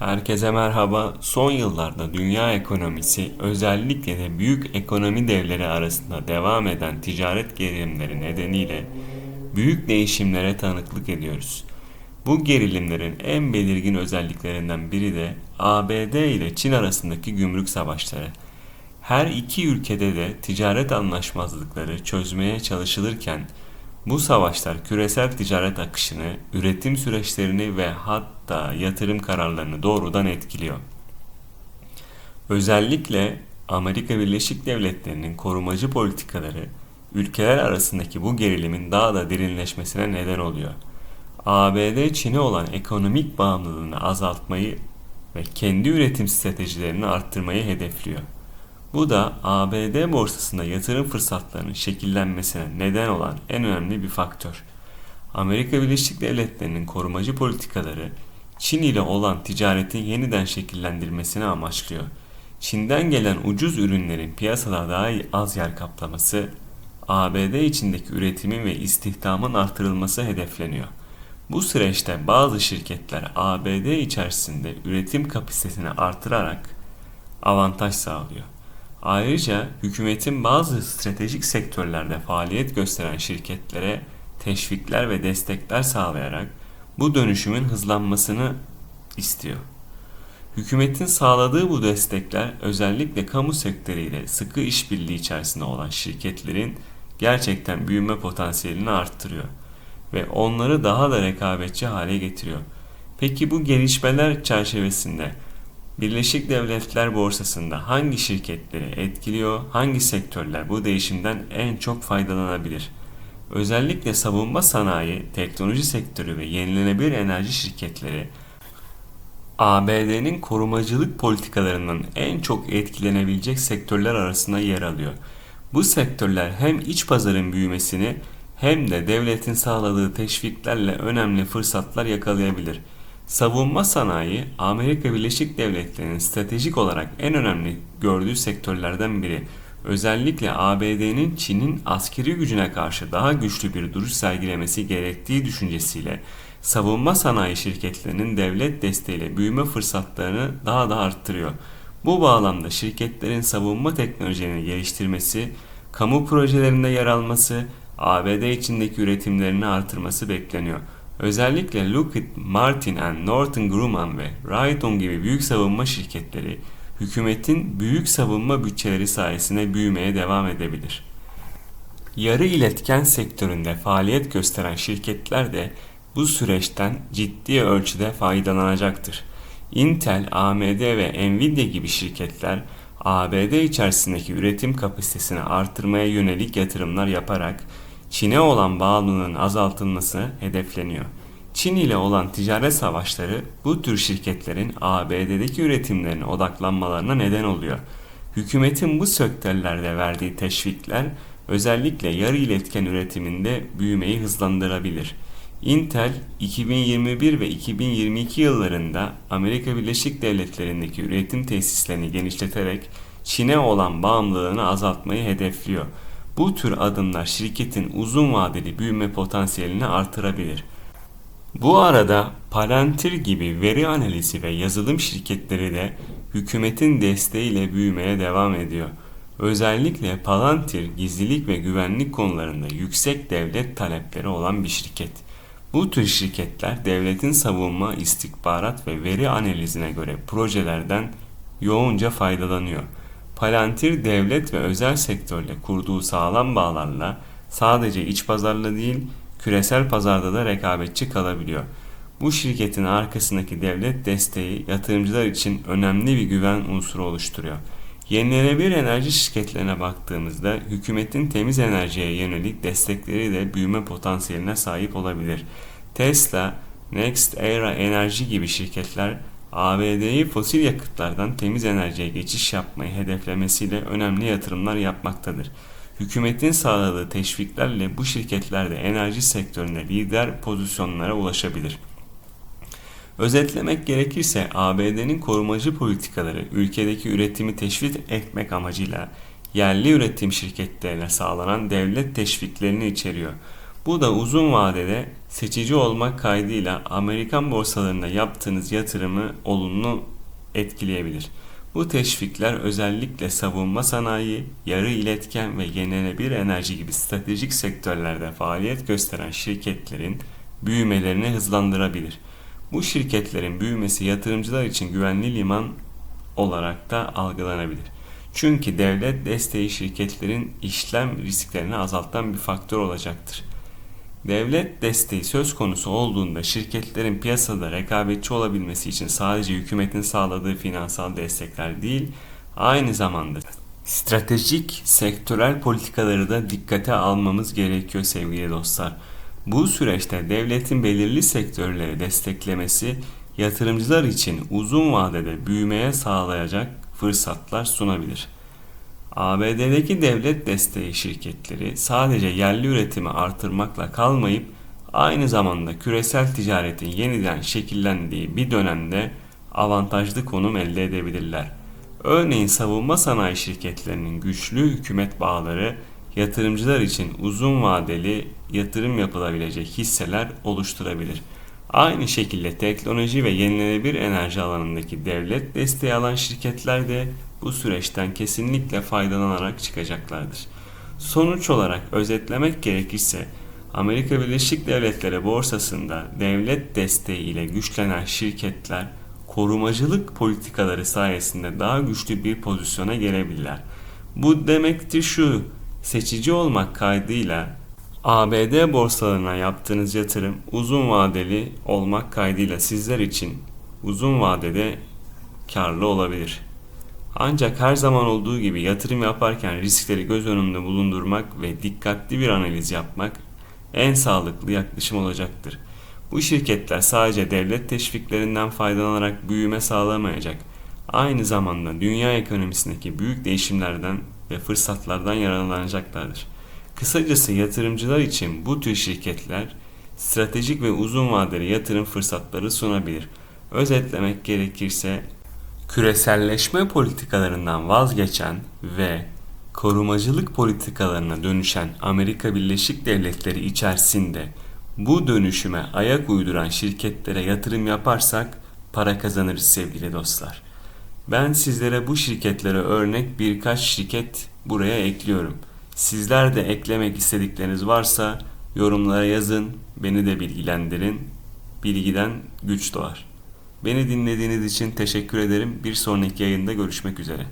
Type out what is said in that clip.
Herkese merhaba. Son yıllarda dünya ekonomisi özellikle de büyük ekonomi devleri arasında devam eden ticaret gerilimleri nedeniyle büyük değişimlere tanıklık ediyoruz. Bu gerilimlerin en belirgin özelliklerinden biri de ABD ile Çin arasındaki gümrük savaşları. Her iki ülkede de ticaret anlaşmazlıkları çözmeye çalışılırken bu savaşlar küresel ticaret akışını, üretim süreçlerini ve hatta yatırım kararlarını doğrudan etkiliyor. Özellikle Amerika Birleşik Devletleri'nin korumacı politikaları ülkeler arasındaki bu gerilimin daha da derinleşmesine neden oluyor. ABD Çin'e olan ekonomik bağımlılığını azaltmayı ve kendi üretim stratejilerini arttırmayı hedefliyor. Bu da ABD borsasında yatırım fırsatlarının şekillenmesine neden olan en önemli bir faktör. Amerika Birleşik Devletleri'nin korumacı politikaları Çin ile olan ticaretin yeniden şekillendirmesini amaçlıyor. Çin'den gelen ucuz ürünlerin piyasada daha az yer kaplaması, ABD içindeki üretimin ve istihdamın artırılması hedefleniyor. Bu süreçte bazı şirketler ABD içerisinde üretim kapasitesini artırarak avantaj sağlıyor. Ayrıca hükümetin bazı stratejik sektörlerde faaliyet gösteren şirketlere teşvikler ve destekler sağlayarak bu dönüşümün hızlanmasını istiyor. Hükümetin sağladığı bu destekler özellikle kamu sektörüyle sıkı işbirliği içerisinde olan şirketlerin gerçekten büyüme potansiyelini arttırıyor ve onları daha da rekabetçi hale getiriyor. Peki bu gelişmeler çerçevesinde Birleşik Devletler Borsası'nda hangi şirketleri etkiliyor, hangi sektörler bu değişimden en çok faydalanabilir? Özellikle savunma sanayi, teknoloji sektörü ve yenilenebilir enerji şirketleri ABD'nin korumacılık politikalarının en çok etkilenebilecek sektörler arasında yer alıyor. Bu sektörler hem iç pazarın büyümesini hem de devletin sağladığı teşviklerle önemli fırsatlar yakalayabilir. Savunma sanayi Amerika Birleşik Devletleri'nin stratejik olarak en önemli gördüğü sektörlerden biri. Özellikle ABD'nin Çin'in askeri gücüne karşı daha güçlü bir duruş sergilemesi gerektiği düşüncesiyle savunma sanayi şirketlerinin devlet desteğiyle büyüme fırsatlarını daha da arttırıyor. Bu bağlamda şirketlerin savunma teknolojilerini geliştirmesi, kamu projelerinde yer alması, ABD içindeki üretimlerini artırması bekleniyor. Özellikle Lockheed Martin and Northrop Grumman ve Raytheon gibi büyük savunma şirketleri hükümetin büyük savunma bütçeleri sayesinde büyümeye devam edebilir. Yarı iletken sektöründe faaliyet gösteren şirketler de bu süreçten ciddi ölçüde faydalanacaktır. Intel, AMD ve Nvidia gibi şirketler ABD içerisindeki üretim kapasitesini artırmaya yönelik yatırımlar yaparak Çin'e olan bağımlılığın azaltılması hedefleniyor. Çin ile olan ticaret savaşları bu tür şirketlerin ABD'deki üretimlerine odaklanmalarına neden oluyor. Hükümetin bu sektörlerde verdiği teşvikler özellikle yarı iletken üretiminde büyümeyi hızlandırabilir. Intel 2021 ve 2022 yıllarında Amerika Birleşik Devletleri'ndeki üretim tesislerini genişleterek Çin'e olan bağımlılığını azaltmayı hedefliyor. Bu tür adımlar şirketin uzun vadeli büyüme potansiyelini artırabilir. Bu arada Palantir gibi veri analizi ve yazılım şirketleri de hükümetin desteğiyle büyümeye devam ediyor. Özellikle Palantir gizlilik ve güvenlik konularında yüksek devlet talepleri olan bir şirket. Bu tür şirketler devletin savunma, istihbarat ve veri analizine göre projelerden yoğunca faydalanıyor. Palantir devlet ve özel sektörle kurduğu sağlam bağlarla sadece iç pazarla değil, küresel pazarda da rekabetçi kalabiliyor. Bu şirketin arkasındaki devlet desteği yatırımcılar için önemli bir güven unsuru oluşturuyor. Yenilenebilir enerji şirketlerine baktığımızda hükümetin temiz enerjiye yönelik destekleri de büyüme potansiyeline sahip olabilir. Tesla, Next Era Enerji gibi şirketler ABD'yi fosil yakıtlardan temiz enerjiye geçiş yapmayı hedeflemesiyle önemli yatırımlar yapmaktadır. Hükümetin sağladığı teşviklerle bu şirketler de enerji sektöründe lider pozisyonlara ulaşabilir. Özetlemek gerekirse ABD'nin korumacı politikaları ülkedeki üretimi teşvik etmek amacıyla yerli üretim şirketlerine sağlanan devlet teşviklerini içeriyor. Bu da uzun vadede Seçici olmak kaydıyla Amerikan borsalarına yaptığınız yatırımı olumlu etkileyebilir. Bu teşvikler özellikle savunma sanayi, yarı iletken ve yenilenebilir enerji gibi stratejik sektörlerde faaliyet gösteren şirketlerin büyümelerini hızlandırabilir. Bu şirketlerin büyümesi yatırımcılar için güvenli liman olarak da algılanabilir. Çünkü devlet desteği şirketlerin işlem risklerini azaltan bir faktör olacaktır. Devlet desteği söz konusu olduğunda şirketlerin piyasada rekabetçi olabilmesi için sadece hükümetin sağladığı finansal destekler değil, aynı zamanda stratejik sektörel politikaları da dikkate almamız gerekiyor sevgili dostlar. Bu süreçte devletin belirli sektörleri desteklemesi yatırımcılar için uzun vadede büyümeye sağlayacak fırsatlar sunabilir. ABD'deki devlet desteği şirketleri sadece yerli üretimi artırmakla kalmayıp aynı zamanda küresel ticaretin yeniden şekillendiği bir dönemde avantajlı konum elde edebilirler. Örneğin savunma sanayi şirketlerinin güçlü hükümet bağları yatırımcılar için uzun vadeli yatırım yapılabilecek hisseler oluşturabilir. Aynı şekilde teknoloji ve yenilenebilir enerji alanındaki devlet desteği alan şirketler de bu süreçten kesinlikle faydalanarak çıkacaklardır. Sonuç olarak özetlemek gerekirse Amerika Birleşik Devletleri borsasında devlet desteği ile güçlenen şirketler korumacılık politikaları sayesinde daha güçlü bir pozisyona gelebilirler. Bu demektir şu, seçici olmak kaydıyla ABD borsalarına yaptığınız yatırım uzun vadeli olmak kaydıyla sizler için uzun vadede karlı olabilir. Ancak her zaman olduğu gibi yatırım yaparken riskleri göz önünde bulundurmak ve dikkatli bir analiz yapmak en sağlıklı yaklaşım olacaktır. Bu şirketler sadece devlet teşviklerinden faydalanarak büyüme sağlamayacak. Aynı zamanda dünya ekonomisindeki büyük değişimlerden ve fırsatlardan yararlanacaklardır. Kısacası yatırımcılar için bu tür şirketler stratejik ve uzun vadeli yatırım fırsatları sunabilir. Özetlemek gerekirse küreselleşme politikalarından vazgeçen ve korumacılık politikalarına dönüşen Amerika Birleşik Devletleri içerisinde bu dönüşüme ayak uyduran şirketlere yatırım yaparsak para kazanırız sevgili dostlar. Ben sizlere bu şirketlere örnek birkaç şirket buraya ekliyorum. Sizler de eklemek istedikleriniz varsa yorumlara yazın, beni de bilgilendirin. Bilgiden güç doğar. Beni dinlediğiniz için teşekkür ederim. Bir sonraki yayında görüşmek üzere.